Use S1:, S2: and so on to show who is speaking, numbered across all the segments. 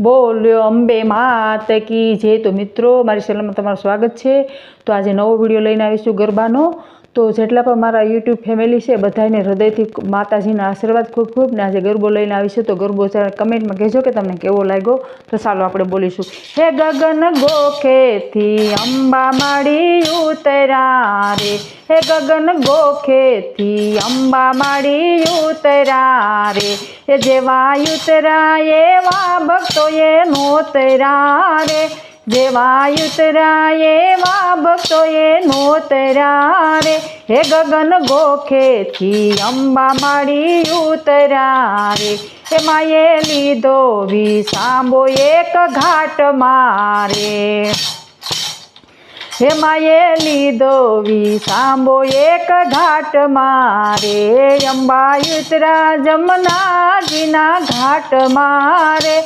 S1: બોલ્યો, અંબે માત કી જે તો મિત્રો, મારી ચેનલમાં તમારું સ્વાગત છે. તો આજે નવો વીડિયો લઈને આવીશું ગરબાનો. તો જેટલા પણ મારા યુટ્યુબ ફેમિલી છે, બધાને હૃદયથી માતાજીના આશીર્વાદ ખૂબ ખૂબ. ને આજે ગરબો લઈને આવીશું તો ગરબો કમેન્ટમાં કહેજો કે તમને કેવો લાગ્યો. તો ચાલો આપણે બોલીશું. હે ગગન ગોખેથી અંબા માડી ઉતરા રે હે ગગન ગોખેથી અંબા માડી ઉતરા રે એ જેવા ઉતરા એવા ભક્તોએ નોતરા રે જેવા ઉતરા એવા ભક્તોએ નોતરા રે હે ગગન ગોખેથી અંબા મારી ઉતરા રે એમાં એ લીધો વિસાંબો એક ઘાટ મારે. હે એ લીધો વિસાંબો એક ઘાટ મારે. અંબા ઉતરા જમનાજીના ઘાટ મારે.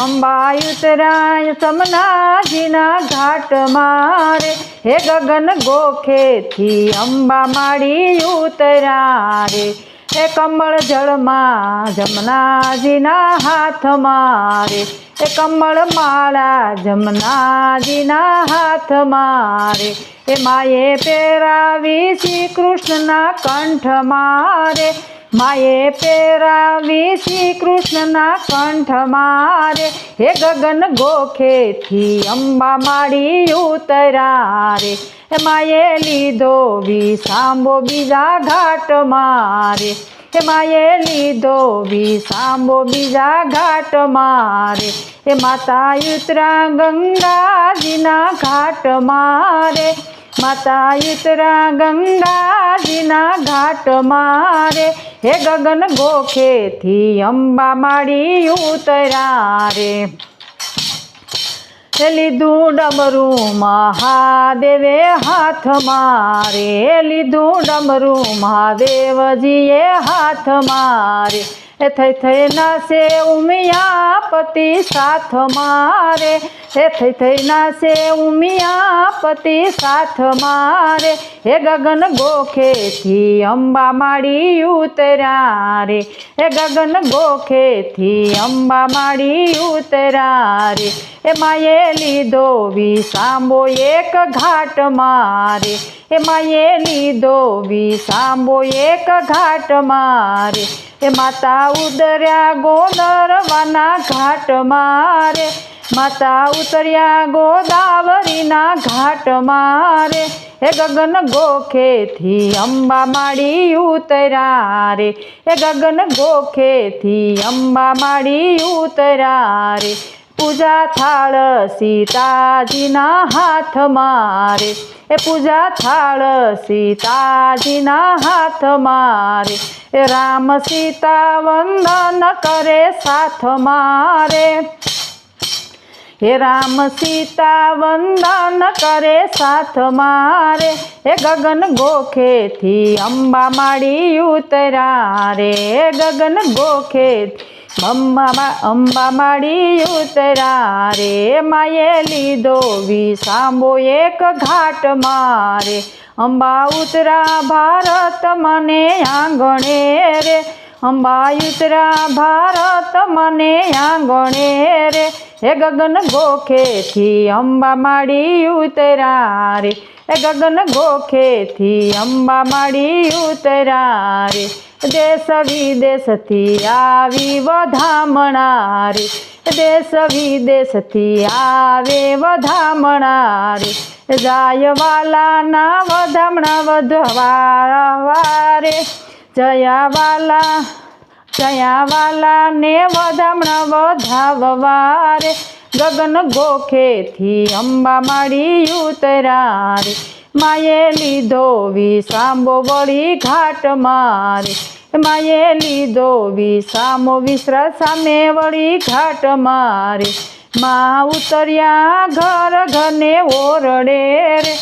S1: અંબા ઉતરાય સમનાજીના ઘાટ મારે. હે ગગન ગોખેથી અંબા માડી ઉતરારે. હે કમળ જળમાં જમનાજીના હાથ મારે. એ કમળ માળા જમનાજીના હાથ મારે. એ માએ પહેરાવી શ્રી કૃષ્ણના કંઠ મારે. માએ પહેરાવી શ્રી કૃષ્ણના કંઠ મારે. હે ગગન ગોખેથી અંબા માડી ઉતરા રે હે માએ લીધો વિસાંબો બીજા ઘાટ મારે. હે માએ લીધો વિસાંબો બીજા ઘાટ મારે. હે માતા ઉતરા ગંગાજીના ઘાટ મારે. માતા ઇતરા ગંગાજીના ઘાટ મારે. હે ગગન ગોખેથી અંબા માડી ઉતરા રે લીધું ડમરું મહાદેવે હાથ મારે. લીધું ડમરું મહાદેવજીએ હાથ મારે. એ થઈ થઈ નાસે ઉમિયા પતિ સાથ મારે. હે થઈ થઈ નાસે ઉમિયા પતિ સાથ મારે. હે ગગન ગોખેથી અંબા માડી ઉતરા રે હે ગગન ગોખેથી અંબા માડી ઉતરા રે એ માએ લીધો વિસાંબો એક ઘાટ મારે. એ માએ લીધો વિસાંબો એક ઘાટ મારે એ માતા ઉતર્યા ગોદરવાના ઘાટ મારે માતા ઉતર્યા ગોદાવરીના ઘાટ મારે એ ગગન ગોખેથી અંબા માડી ઉતરા રે. એ ગગન ગોખેથી અંબા માડી ઉતરા રે. પૂજા થાળ સીતાજીના હાથ મારે એ પૂજા થાળ સીતાજીના હાથ મારે એ રામ સીતા વંદન કરે સાથ મારે હે રામ સીતા વંદન કરે સાથ મારે હે ગગન ગોખેથી અંબા માડી ઉતરા રે. ગગન ગોખેથી અંબા અંબા માડી ઉતરા રે માએ લીધો વિસાંબો એક ઘાટ મારે. અંબા ઉતરા ભારત મને આંગણે રે. અંબા ઉતરા ભારત મને આંગણે રે. હે ગગન ગોખેથી અંબા માડી ઉતરા રે હે ગગન ગોખેથી અંબા માડી ઉતરા રે દેશ વિદેશથી આવી વધામણારી. દેશ વિદેશથી આવે વધામણારી. જાય વાલાના વધામણા વધવા રે જયા વાલા જયા વાલા ને વધામણા વધાવવા રે ગગન ગોખેથી અંબા માડી ઉતરા રે માએ લીધો વિસાંબો વળી ઘાટ મારી. માએ લીધો વિસામો વિસરા સામે વળી ઘાટ મારી. મા ઉતર્યા ઘર ઘરને ઓરડે રે.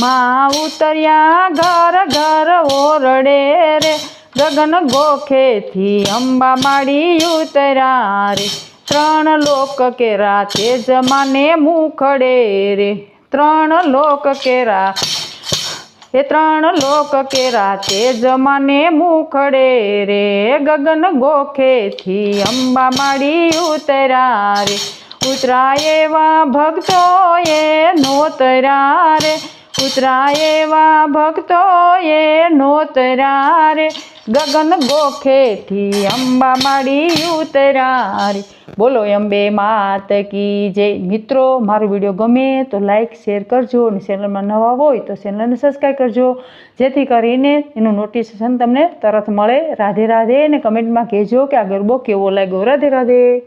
S1: મા ઉતર્યા ઘર ઘર ઓરડે રે. ગગન ગોખેથી અંબા માડી ઉતરા રે ત્રણ લોક કેરા તે જમાને મુખડે રે. ત્રણ લોક કેરા એ ત્રણ લોક કે રાતે જમાને મુખડે રે, ગગન ગોખેથી અંબા માડી ઉતરા રે ઉતરા એવા ભક્તોએ નોતરા રે ઉતરા એવા ભક્તોએ નોતરા રે ગગન ગોખેથી અંબા માડી ઉતરારી. બોલો અંબે માત કી જય. મિત્રો, મારો વીડિયો ગમે તો લાઇક શેર કરજો અને ચેનલમાં નવા હોય તો ચેનલને સબસ્ક્રાઈબ કરજો. જેથી કરીને એનું નોટિફિકેશન તમને તરત મળે. રાધે રાધે અને કમેન્ટમાં કહેજો કે આ ગરબો કેવો લાગ્યો? રાધે રાધે.